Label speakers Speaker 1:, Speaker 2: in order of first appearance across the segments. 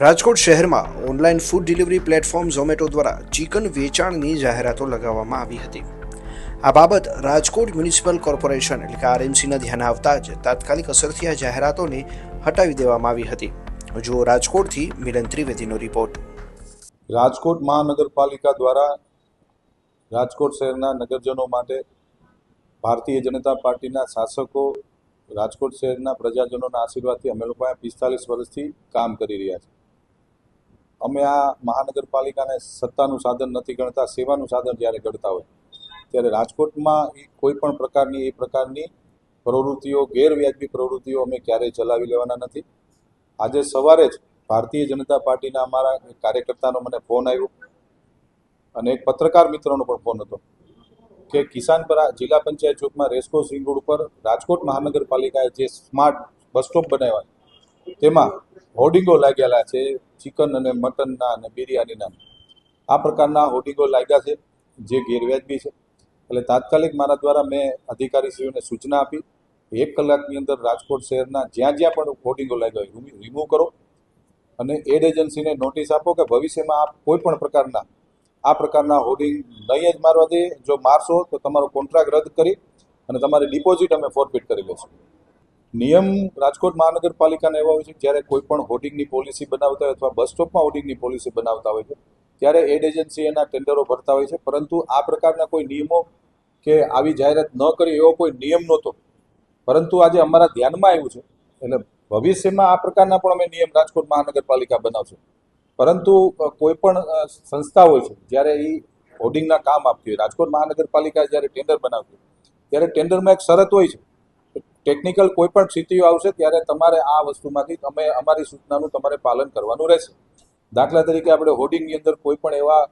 Speaker 1: રાજકોટ શહેરમાં online food delivery platform Zomato દ્વારા chicken વેચાણની જાહેરાતો લગાવવામાં આવી હતી. આ બાબત રાજકોટ મ્યુનિસિપલ કોર્પોરેશન એટલે કે આરએમસીના ધ્યાન આવતા જ તાત્કાલિક અસરથી આ જાહેરાતોને હટાવી દેવામાં આવી હતી. જો રાજકોટથી મિલન ત્રિવેદીનો રિપોર્ટ
Speaker 2: રાજકોટ મહાનગરપાલિકા દ્વારા રાજકોટ શહેરના નગરજનો માટે ભારતીય જનતા પાર્ટીના શાસકો, રાજકોટ શહેરના પ્રજાજનોના આશીર્વાદથી અમે લોકો પિસ્તાલીસ વર્ષથી કામ કરી રહ્યા છીએ. અમે આ મહાનગરપાલિકાને સત્તાનું સાધન નથી ગણતા, સેવાનું સાધન જ્યારે ગણતા હોય, ત્યારે રાજકોટમાં એ કોઈ પણ પ્રકારની, એ પ્રકારની પ્રવૃત્તિઓ, ગેરવ્યાજબી પ્રવૃત્તિઓ અમે ક્યારેય ચલાવી લેવાના નથી. આજે સવારે જ ભારતીય જનતા પાર્ટીના અમારા કાર્યકર્તાનો મને ફોન આવ્યો અને એક પત્રકાર મિત્રનો પણ ફોન હતો કે કિસાનપરા જિલ્લા પંચાયત ચોકમાં રેસકોર્સ રિંગ રોડ ઉપર રાજકોટ મહાનગરપાલિકાએ જે સ્માર્ટ બસ સ્ટોપ બનાવ્યા તેમાં હોર્ડિંગો લાગેલા છે, ચિકન અને મટનના અને બિરયાનીના. આ પ્રકારના હોર્ડિંગો લાગ્યા છે, જે ગેરવ્યાજબી છે. એટલે તાત્કાલિક મારા દ્વારા મેં અધિકારીશ્રીઓને સૂચના આપી, એક કલાકની અંદર રાજકોટ શહેરના જ્યાં જ્યાં પણ હોર્ડિંગો લાગ્યા હોય રિમૂવ કરો. અને એડ એજન્સીને નોટિસ આપો કે ભવિષ્યમાં આપ કોઈ પણ પ્રકારના, આ પ્રકારના હોર્ડિંગ નહીં જ મારવા દે. જો મારશો તો તમારો કોન્ટ્રાક્ટ રદ કરી અને તમારી ડિપોઝિટ અમે ફોરફિટ કરી લઈશું નિયમ રાજકોટ મહાનગરપાલિકાના એવા હોય છે જ્યારે કોઈ પણ હોર્ડિંગની પોલિસી બનાવતા હોય અથવા બસ સ્ટોપમાં હોર્ડિંગની પોલિસી બનાવતા હોય છે, ત્યારે એડ એજન્સી એના ટેન્ડરો ભરતા હોય છે. પરંતુ આ પ્રકારના કોઈ નિયમો કે આવી જાહેરાત ન કરી એવો કોઈ નિયમ નહોતો. પરંતુ આજે અમારા ધ્યાનમાં આવ્યું છે, એટલે ભવિષ્યમાં આ પ્રકારના પણ અમે નિયમ રાજકોટ મહાનગરપાલિકા બનાવશું. પરંતુ કોઈ પણ સંસ્થા હોય છે, જ્યારે એ હોર્ડિંગના કામ આપતી હોય, રાજકોટ મહાનગરપાલિકા જ્યારે ટેન્ડર બનાવતી ત્યારે ટેન્ડરમાં એક શરત હોય છે ટેકનિકલ કોઈ પણ સ્થિતિઓ આવશે ત્યારે તમારે આ વસ્તુમાંથી તમે અમારી સૂચનાનું તમારે પાલન કરવાનું રહેશે. દાખલા તરીકે આપણે હોર્ડિંગની અંદર કોઈ પણ એવા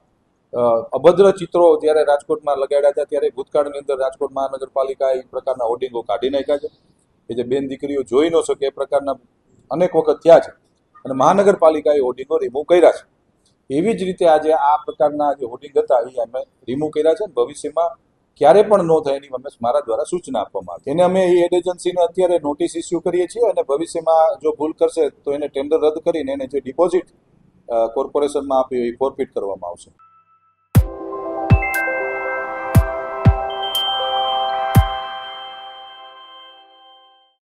Speaker 2: અભદ્ર ચિત્રો જ્યારે રાજકોટમાં લગાડ્યા હતા ત્યારે ભૂતકાળની અંદર રાજકોટ મહાનગરપાલિકા એ પ્રકારના હોર્ડિંગો કાઢી નાખ્યા છે. કે જે બેન દીકરીઓ જોઈ ન શકે એ પ્રકારના અનેક વખત થયા છે. અને મહાનગરપાલિકાએ હોર્ડિંગો રિમૂવ કર્યા છે. એવી જ રીતે આજે આ પ્રકારના જે હોર્ડિંગ હતા એ અમે રિમૂવ કર્યા છે ભવિષ્યમાં ક્યારે પણ ન થાય એની અમે મારા દ્વારા સૂચના આપવામાં આવી એને અમે એડ એજન્સીને અત્યારે નોટિસ ઇસ્યુ કરીએ છીએ અને ભવિષ્યમાં જો ભૂલ કરશે તો એને ટેન્ડર રદ કરીને એને જે ડિપોઝિટ કોર્પોરેશનમાં આપી એ ફોરફિટ કરવામાં આવશે.